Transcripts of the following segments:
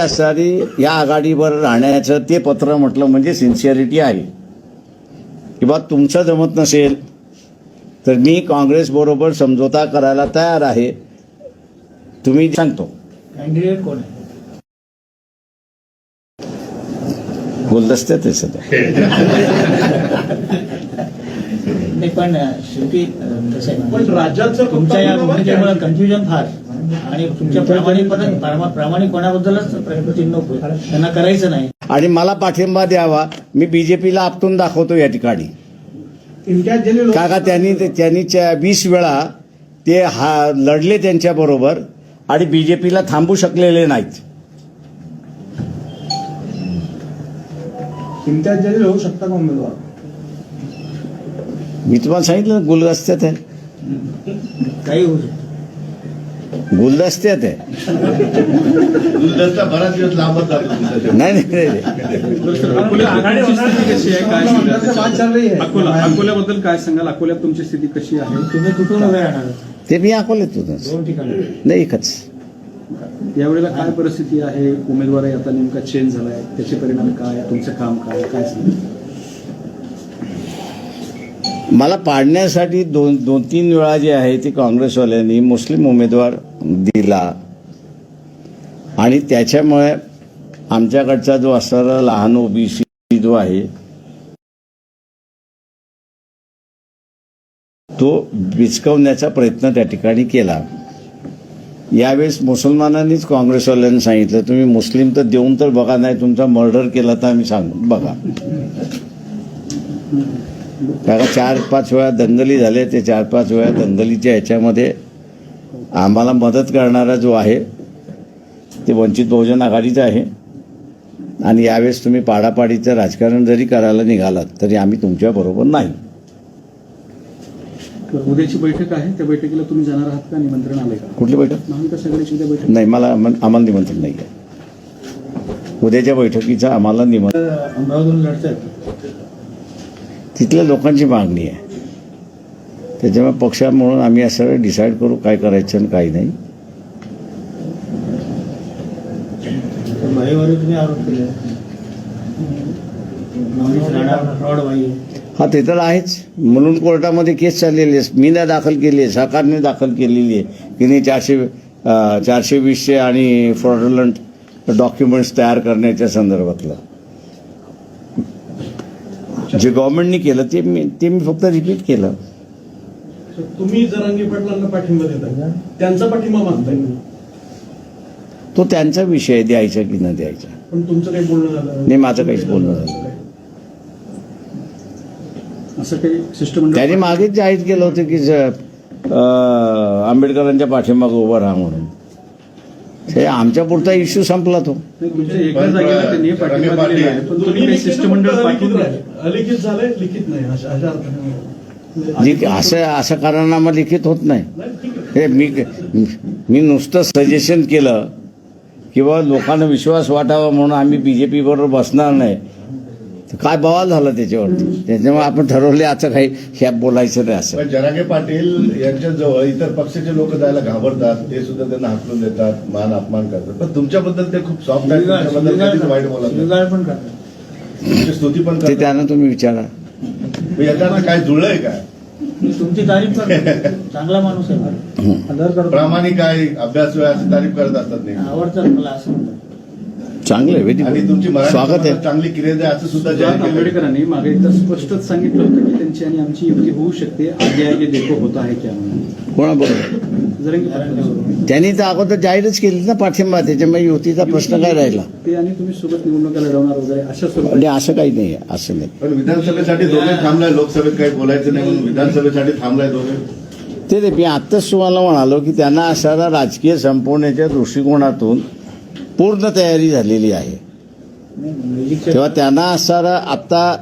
असणारी या आघाडीवर राहण्याचं ते पत्र म्हटलं म्हणजे सिन्सिअरिटी आहे. की बा तुमचं जमत नसेल तर मी काँग्रेसबरोबर समझोता करायला तयार आहे. तुम्ही सांगतो. कॅन्डिडेट कोण आहे? गुलदस्त्यात आहे सध्या. नाही पण शेवटी पण राज्याचं तुमच्या या भूमिकेमुळे. कन्फ्युजन फार. आणि तुमच्या प्रामाणिकपणा प्रामाणिकपणाबद्दलच प्रश्नचिन्ह होतं. त्यांना करायचं नाही. आणि मला पाठिंबा द्यावा. मी बीजेपीला आपटून दाखवतो या ठिकाणी. का का त्यांनी त्यांनी वीस वेळा ते हा लढले त्यांच्याबरोबर आणि बीजेपीला थांबू शकलेले नाहीत. इम्तियाज जलील होऊ शकता का उमेदवार? मी तुम्हाला सांगितलं ना, गुलदस्त्यात आहे. काही होऊ शकतं. गुलदस्त्यात आहे गुलदस्ता बराच दिवस तुमचा नाही नाही, अकोल्यात है. अकोल्याबद्दल काय सांगाल? अकोल्यात तुमची स्थिती कशी आहे? तुम्ही कुठून? ते मी दोन ठिकाणी. नाही एकच. यावेळेला काय परिस्थिती आहे? उमेदवारही आता नेमका चेंज झालाय. त्याचे परिणाम काय? तुमचं काम काय? काय सांगाल? मला पाडण्यासाठी दोन दोन तीन वेळा जे आहे ते काँग्रेसवाल्यांनी मुस्लिम उमेदवार दिला. आणि त्याच्यामुळे आमच्याकडचा जो असणारा लहान ओबीसी जो आहे तो विचकवण्याचा प्रयत्न त्या ठिकाणी केला. यावेळेस मुसलमानांनीच काँग्रेसवाल्यांनी सांगितलं तुम्ही मुस्लिम तर देऊन तर बघा नाही तुमचा मर्डर केला तर आम्ही सांगू बघा. कारण चार पाच वेळा दंगली झाल्या ते चार पाच वेळा दंगलीच्या ह्याच्यामध्ये आम्हाला मदत करणारा जो आहे ते वंचित बहुजन आघाडीचं आहे. आणि यावेळेस तुम्ही पाडापाडीचं राजकारण जरी करायला निघालात तरी आम्ही तुमच्याबरोबर नाही. उद्याची बैठक आहे त्या बैठकीला तुम्ही जाणार आहात का? निमंत्रण आलंय का? कुठली बैठक? महाविकास आघाडीची उद्या बैठक नाही मला आम्हाला निमंत्रण नाही आहे. उद्याच्या बैठकीचं आम्हाला निमंत्रण अमरावतीहून लढतात तिथल्या लोकांची मागणी आहे. त्याच्यामुळे पक्षा म्हणून आम्ही असं डिसाईड करू काय करायचं आणि काय नाही. हा ते तर आहेच. म्हणून कोर्टामध्ये केस चाललेली आहे. मी नाही दाखल केली आहे. सरकारने दाखल केलेली आहे. की नाही चारशे चारशे वीसशे आणि फ्रॉडलंट डॉक्युमेंट्स तयार करण्याच्या संदर्भातलं. जे गव्हर्नमेंटने केलं ते मी ते मी फक्त रिपीट केलं. तुम्ही जरांगी पाटलांना पाठिंबा देता त्यांचा पाठिंबा मागताय. तो त्यांचा विषय द्यायचा की न द्यायचा? पण तुमचं काही बोलणं झालं. नाही, माझं काहीच बोलणं झालं. असं काही शिष्टमंडळ त्याने मागेच जाहीर केलं होतं की आंबेडकरांच्या पाठीमागं उभं राहा म्हणून. हे आमच्या पुरता इश्यू संपला तो. पाठिंबा शिष्टमंडळ झालंय लिखित नाही अशा अर्थाने. जी असं असं कारणामा लिखित होत नाही. हे मी मी नुसतं सजेशन केलं किंवा लोकांना विश्वास वाटावा म्हणून आम्ही बी जे पी बरोबर बसणार नाही. तर काय बवाल झाला त्याच्यावरती? त्याच्यामुळे आपण ठरवले असं काही ह्या बोलायचं नाही असं. जरांगे पाटील यांच्या जवळ इतर पक्षाचे लोक जायला घाबरतात ते सुद्धा त्यांना हाकलून देतात मान अपमान करतात. पण तुमच्याबद्दल ते खूप सॉफ्ट वाईट बोलत नाही. शिवगाळ पण स्तुती पण ते त्यांना तुम्ही विचारा. याचा अर्थ काय जुळलंय काय? तुमची तारीफ करतो. चांगला माणूस आहे. प्रामाणिक आहे अभ्यास अशी तारीफ करत असतात नेहमी. आवडतात मला असं म्हणतात. चांगलं आहे. तुमची स्वागत आहे. चांगली क्रिया असं सुद्धा केलं. आंबेडकरांनी मागे एकदा स्पष्टच सांगितलं होतं की त्यांची आणि आमची युती होऊ शकते आगे आगे देखो होता आहे क्या म्हणून कोणाबरोबर? त्यांनी तर अगोदर जाहीरच केली ना पाठिंबा त्याच्यामुळे युतीचा प्रश्न काय राहिला? ते आणि तुम्ही सोबत निवडणुका लढवणार वगैरे अशा म्हणजे स्वरूपात असं काही नाही आहे असं नाही. पण विधानसभेसाठी दोघे थांबलाय लोकसभेत काही बोलायचं नाही म्हणून विधानसभेसाठी थांबलाय दोघे. ते ते मी आत्ताच तुम्हाला म्हणालो की त्यांना असारा राजकीय संपवण्याच्या दृष्टिकोनातून पूर्ण तयारी झालेली आहे. तेव्हा त्यांना असणारा आत्ता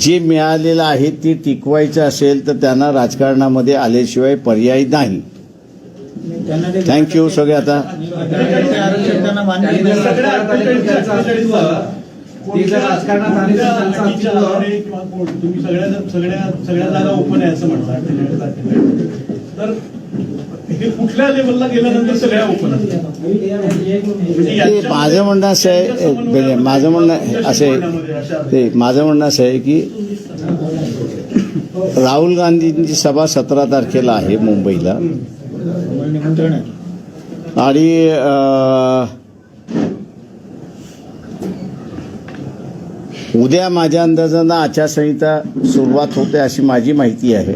जे मिळालेलं आहे ते टिकवायचं असेल तर त्यांना राजकारणामध्ये आल्याशिवाय पर्याय नाही. थँक्यू सगळे आता. सगळ्या जागा ओपन आहे असं तर हे कुठल्या लेवलला गेल्यानंतर सगळ्या ओपन ते माझं म्हणणं असं आहे म्हणजे माझं म्हणणं असं आहे. ते माझं म्हणणं असं आहे की राहुल गांधींची सभा सतरा तारखेला आहे मुंबईला. आणि उद्या माझ्या अंदाजानं आचारसंहिता सुरुवात होते अशी माझी माहिती आहे.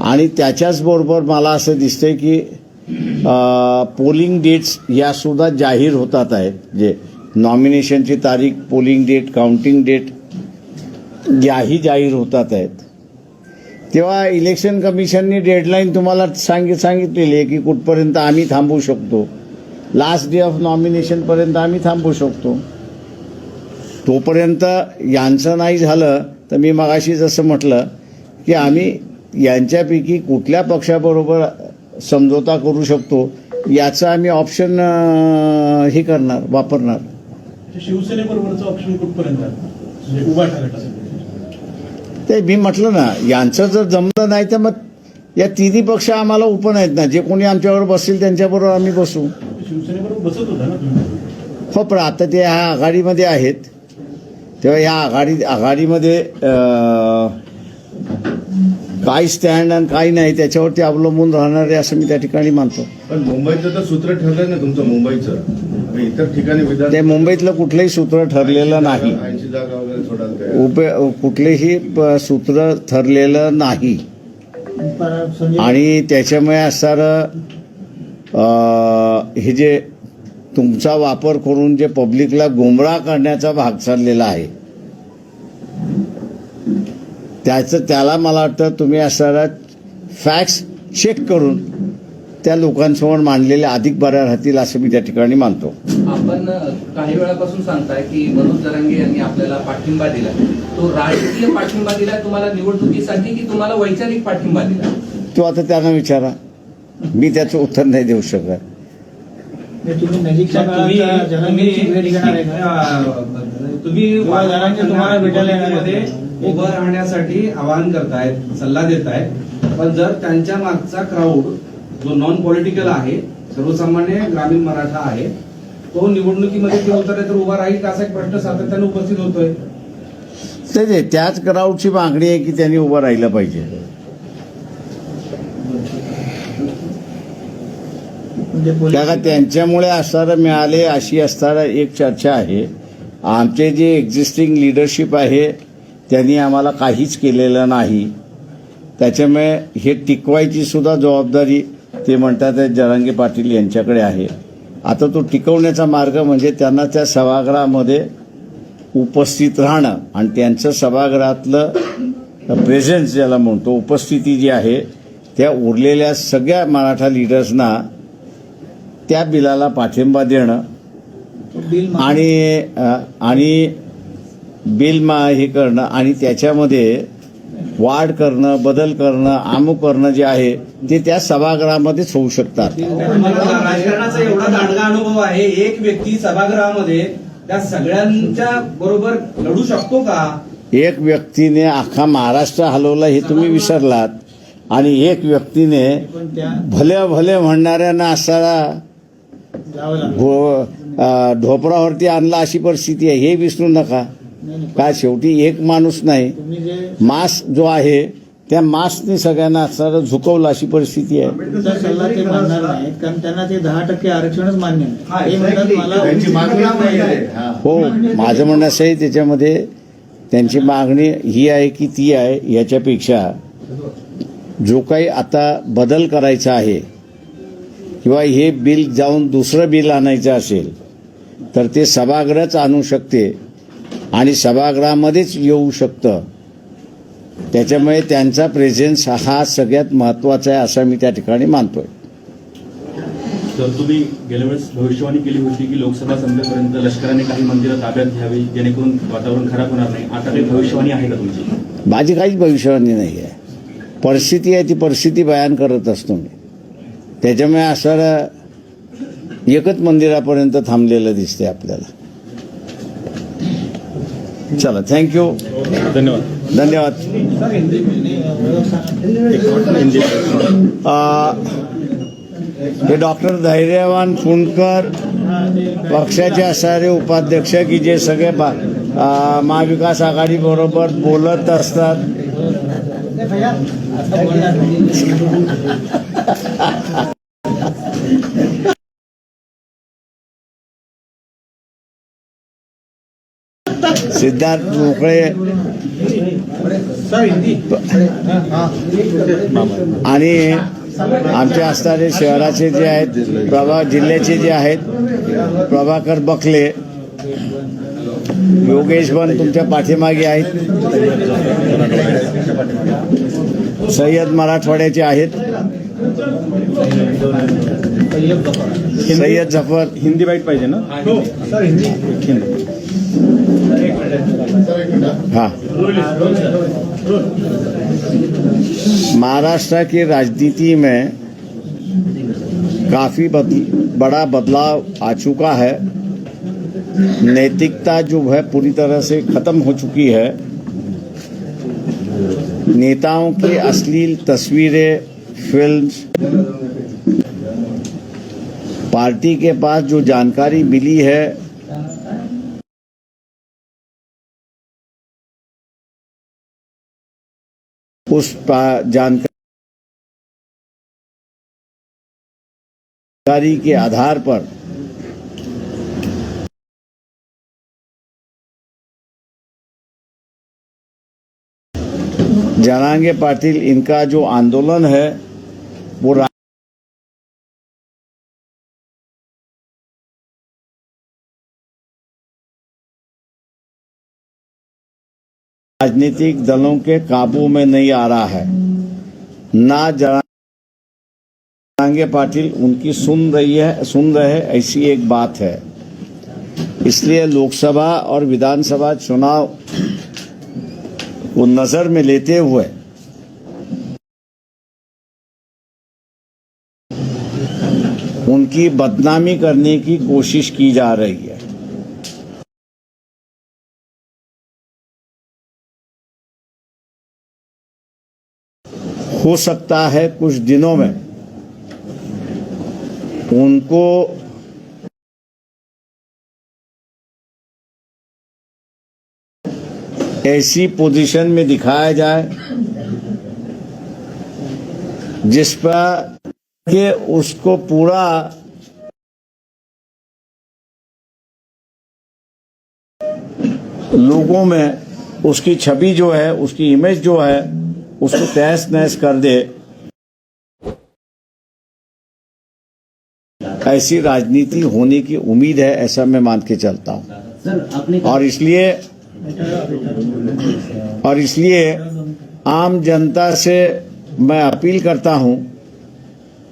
आणि त्याच्याच बरोबर मला असं दिसतंय की पोलिंग डेट्स या सुद्धा जाहीर होतात आहेत. जे नॉमिनेशनची तारीख पोलिंग डेट काउंटिंग डेट याही जाहीर होतात आहेत. तेव्हा इलेक्शन कमिशनने डेडलाईन तुम्हाला सांगित सांगितलेली आहे की कुठपर्यंत आम्ही थांबू शकतो. लास्ट डे ऑफ नॉमिनेशनपर्यंत आम्ही थांबू शकतो. तोपर्यंत यांचं नाही झालं तर मी मगाशी जसं म्हटलं की आम्ही यांच्यापैकी कुठल्या पक्षाबरोबर समझोता करू शकतो याचं आम्ही ऑप्शन हे करणार वापरणार. शिवसेनेबरोबरचं ऑप्शन कुठपर्यंत आहे? म्हणजे उभा ते मी म्हटलं ना यांचं जर जमलं नाही तर मग या तिन्ही पक्ष आम्हाला ओपन आहेत ना. जे कोणी आमच्यावर बसतील त्यांच्याबरोबर आम्ही बसू. शिवसेनेबरोबर बसत होता ना तुम्ही? हो पण आता ते ह्या आघाडीमध्ये आहेत. तेव्हा या आघाडी आघाडीमध्ये काय स्टँड आणि काय नाही त्याच्यावरती अवलंबून राहणार आहे असं मी त्या ठिकाणी मानतो. पण मुंबईचं तर सूत्र ठरलंय ना तुमचं मुंबईचं. इतर ठिकाणी ते मुंबईतलं कुठलंही सूत्र ठरलेलं नाही. उप कुठलेही सूत्र ठरलेलं नाही. आणि त्याच्यामुळे असणारं हे जे तुमचा वापर करून जे पब्लिकला गुमराह करण्याचा भाग चाललेला आहे. त्याचं त्याला मला वाटतं तुम्ही असणारा फॅक्ट्स चेक करून त्या लोकांसमोर मांडलेले अधिक बऱ्या राहतील असं मी त्या ठिकाणी मानतो. आपण काही वेळापासून सांगताय की मनोज जरांगे यांनी आपल्याला पाठिंबा दिला. तो राजकीय पाठिंबा दिला तुम्हाला निवडणुकीसाठी की तुम्हाला वैचारिक पाठिंबा दिला? तो आता त्यांना विचारा. मी त्याचं उत्तर नाही देऊ शकत. तुम्ही तुम्हाला भेटायला उभं राहण्यासाठी आवाहन करतायत सल्ला देतायत. पण जर त्यांच्या मागचा क्राऊड जो नॉन पॉलिटिकल आहे सर्वसामान्य ग्रामीण मराठा आहे तो निवडणुकीमध्ये ते उतरले तर उभा राहील का असा एक प्रश्न सातत्याने उपस्थित होतोय. ते त्याच क्राऊडची मागणी आहे की त्यांनी उभं राहिलं पाहिजे. म्हणजे का त्यांच्यामुळे असणारं मिळाले अशी असणारा एक चर्चा आहे. आमचे जे एक्झिस्टिंग लिडरशिप आहे त्यांनी आम्हाला काहीच केलेलं नाही. त्याच्यामुळे हे टिकवायची सुद्धा जबाबदारी ते म्हणतात जरांगे पाटील यांच्याकडे आहे. आता तो टिकवण्याचा मार्ग म्हणजे त्यांना त्या सभागृहामध्ये उपस्थित राहणं आणि त्यांचं सभागृहातलं प्रेझेन्स ज्याला म्हणतो उपस्थिती जी आहे त्या उरलेल्या सगळ्या मराठा लिडर्सना त्या बिलाला पाठिंबा देणं आणि आणि बिल मा हे करणं आणि त्याच्यामध्ये वाढ करणं बदल करणं अमुक करणं जे आहे ते त्या सभागृहामध्येच होऊ शकतात. राजकारणाचा एवढा दांडगा अनुभव आहे एक व्यक्ती सभागृहामध्ये त्या सगळ्यांच्या बरोबर लढू शकतो का? एक व्यक्तीने अख्खा महाराष्ट्र हलवला हे तुम्ही विसरलात. आणि एक व्यक्तीने भले भले म्हणणाऱ्यांना असारा जावं लागलं. घो अ, ढोपरावरती आणला अशी परिस्थिती आहे हे विसरू नका. का शेवटी एक माणूस नाही. तुम्ही जे मास जो आहे त्या मासने सगळ्यांना असणारं झुकवलं अशी परिस्थिती आहे. तुमचा सल्ला ते मानणार नाहीत कारण त्यांना ते दहा टक्के आरक्षणच मान्य हा, नाही. हा. हो माझं म्हणणं असं आहे त्याच्यामध्ये त्यांची मागणी ही आहे की ती आहे याच्यापेक्षा जो काही आता बदल करायचा आहे किंवा हे बिल जाऊन दुसरं बिल आणायचं असेल तर ते सभागृहच आणू शकते. आणि सभागृहामध्येच येऊ शकतं. त्याच्यामुळे त्यांचा प्रेझेन्स हा सगळ्यात महत्त्वाचा आहे असं मी त्या ठिकाणी मानतोय. तर तुम्ही गेल्या वेळेस भविष्यवाणी केली होती की लोकसभा संपेपर्यंत लष्कराने काही मंदिरं ताब्यात घ्यावी जेणेकरून वातावरण खराब होणार नाही. आता काही भविष्यवाणी आहे का तुमची? माझी काहीच भविष्यवाणी नाही आहे. परिस्थिती आहे ती परिस्थिती बयान करत असतो मी. त्याच्यामुळे असं एकच मंदिरापर्यंत थांबलेलं दिसते आपल्याला. चला थँक्यू धन्यवाद. धन्यवाद. हे डॉक्टर धैर्यवान फुंडकर पक्षाचे असणारे उपाध्यक्ष की जे सगळे महाविकास आघाडी बरोबर बोलत असतात. सिद्धार्थ मोकळे. आणि आमच्या असणारे शहराचे जे आहेत प्रभा जिल्ह्याचे जे आहेत प्रभाकर बखले योगेश पण तुमच्या पाठीमागे आहेत. सय्यद मराठवाड्याचे आहेत. सय्यद जफर. हिंदी बाईट पाहिजे ना? हाँ। महाराष्ट्र की राजनीति में काफ़ी बदल, बड़ा बदलाव आ चुका है। नैतिकता जो है पूरी तरह से खत्म हो चुकी है। नेताओं की अश्लील तस्वीरें फिल्म्स पार्टी के पास जो जानकारी मिली है उस जानकारी के आधार पर जनांगे पाटिल इनका जो आंदोलन है वो राजनीतिक दलों के काबू में नहीं आ रहा है। ना जनांगे पाटिल, उनकी सुन रही है, सुन रहे, ऐसी एक बात है। इसलिए लोकसभा और विधानसभा चुनाव को नज़र में लेते हुए उनकी बदनामी करने की कोशिश की जा रही है। हो सकता है कुछ दिनों में। उनको ऐसी पोजीशन में दिखाया जाए, जिस पर कि उसको पूरा लोगों में उसकी छवि जो है, उसकी इमेज जो है उसको तहस नहस कर दे। ऐसी राजनीति होने की उम्मीद है ऐसा मैं मान के चलता हूँ। और इसलिए और इसलिए आम जनता से मैं अपील करता हूँ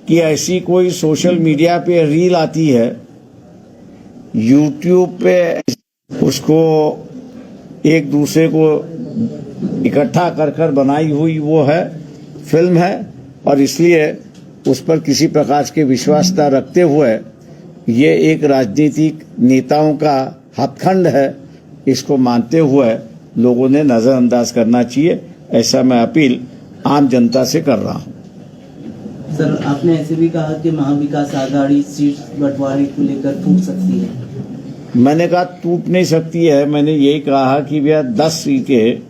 कि ऐसी कोई सोशल मीडिया पे रील आती है यूट्यूब पे उसको एक दूसरे को इकट्ठा कर कर बनाई हुई वो है फ़िल्म है और इसलिए उस पर किसी प्रकार के विश्वासता रखते हुए ये एक राजनीतिक नेताओं का हथखंड है इसको मानते हुए लोगों ने नजरअंदाज करना चाहिए ऐसा मैं अपील आम जनता से कर रहा हूँ। सर आपने ऐसे भी कहा कि महाविकास आघाड़ी सीट बंटवारे को लेकर टूट सकती है। मैंने कहा टूट नहीं सकती है मैंने यही कहा कि भैया दस सीटें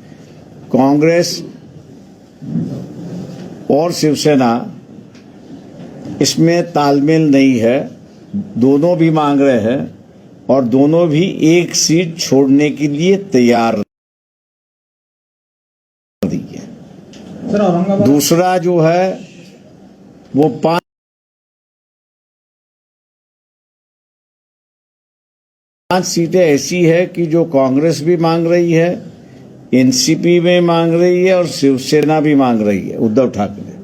कांग्रेस और शिवसेना, इसमें तालमेल नहीं है। दोनों भी मांग रहे हैं और दोनों भी एक सीट छोड़ने के लिए तैयार दूसरा जो है, वो पाँच पाँच सीटें ऐसी है कि जो कांग्रेस भी मांग रही है एनसीपी में मांग रही है और शिवसेना भी मांग रही है उद्धव ठाकरे।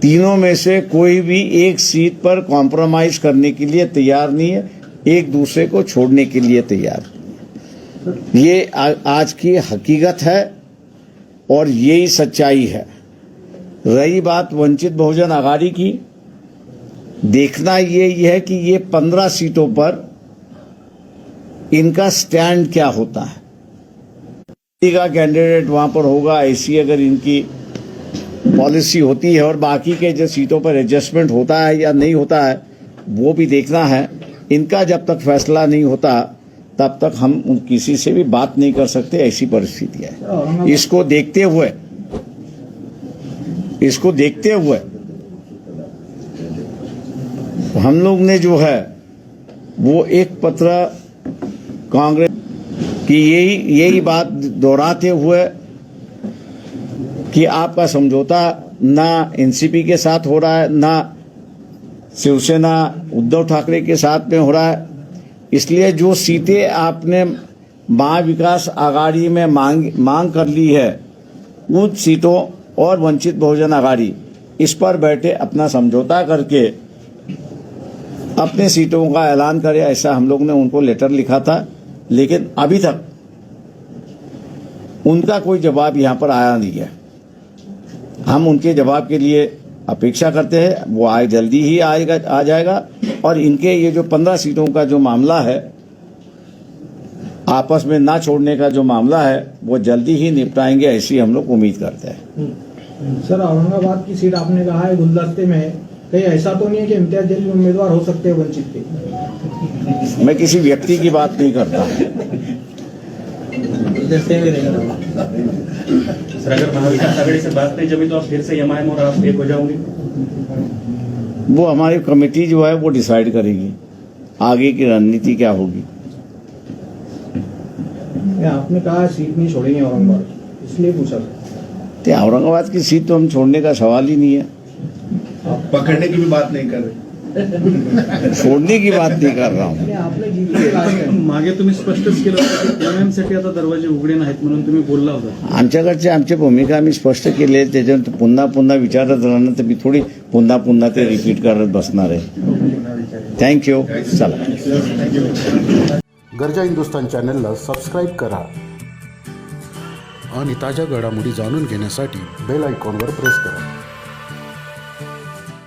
तीनों में से कोई भी एक सीट पर कॉम्प्रोमाइज करने के लिए तैयार नहीं है एक दूसरे को छोड़ने के लिए तैयार नहीं। ये आ, आज की हकीकत है और यही सच्चाई है। रही बात वंचित बहुजन आघाड़ी की देखना ये है कि ये पंद्रह सीटों पर इनका स्टैंड क्या होता है। का कैंडिडेट वहाँ पर होगा, ऐसी अगर इनकी पॉलिसी होती है और बाकी के जो सीटों पर एडजस्टमेंट होता है या नहीं होता है, वो भी देखना है। इनका जब तक फैसला नहीं होता, तब तक हम किसी से भी बात नहीं कर सकते, ऐसी परिस्थिति है। इसको देखते हुए, इसको देखते हुए हम लोग ने जो है, वो एक पत्र कांग्रेस की यही यही बात दोहराते हुए कि आपका समझौता ना एनसीपी के साथ हो रहा है, ना शिवसेना उद्धव ठाकरे के साथ में हो रहा है। इसलिए जो सीटें आपने महाविकास आघाड़ी में मांग मांग कर ली है, उन सीटों और वंचित बहुजन आघाड़ी, इस पर बैठे अपना समझौता करके अपने सीटों का ऐलान करे, ऐसा हम लोग ने उनको लेटर लिखा था। लेकिन अभी तक उनका कोई जवाब यहाँ पर आया नहीं है। हम उनके जवाब के लिए अपेक्षा करते हैं, वो आए जल्दी ही आएगा, आ जाएगा। और इनके ये जो पंद्रह सीटों का जो मामला है, आपस में ना छोड़ने का जो मामला है, वो जल्दी ही निपटाएँगे ऐसी हम लोग उम्मीद करते हैं। सर, औरंगाबाद की सीट आपने कहा है, गुलदस्ते में कहीं ऐसा तो नहीं है कि इम्तियाज़ जलील उम्मीदवार हो सकते हैं वंचित के। मैं किसी व्यक्ति की बात नहीं करता। जैसे सर अगर महाविकास आघाड़ी से बात नहीं जमी तो आप फिर से एमआईएम और आप एक हो जाओगे। वो हमारी कमेटी जो है वो डिसाइड करेगी आगे की रणनीति क्या होगी। आपने कहा सीट नहीं छोड़ेंगे औरंगाबाद। इसलिए पूछा तो औरंगाबाद की सीट तो हम छोड़ने का सवाल ही नहीं है। पकड़ने की भी बात नहीं कर रहे। छोड़ने की बात नहीं कर रहा हूँ। मागे तुम्ही स्पष्टच केलं साठी आता दरवाजे उघडे नाहीत म्हणून तुम्ही बोलला होता. आमच्याकडचे आमची भूमिका आम्ही स्पष्ट केली आहे त्याच्यानंतर पुन्हा पुन्हा विचारत राहणं तर मी थोडी पुन्हा पुन्हा ते रिपीट करत बसणार आहे. थँक्यू चला. गरजा हिंदुस्तान चॅनलला सबस्क्राईब करा आणि ताज्या घडामोडी जाणून घेण्यासाठी बेल आयकॉनवर प्रेस करा.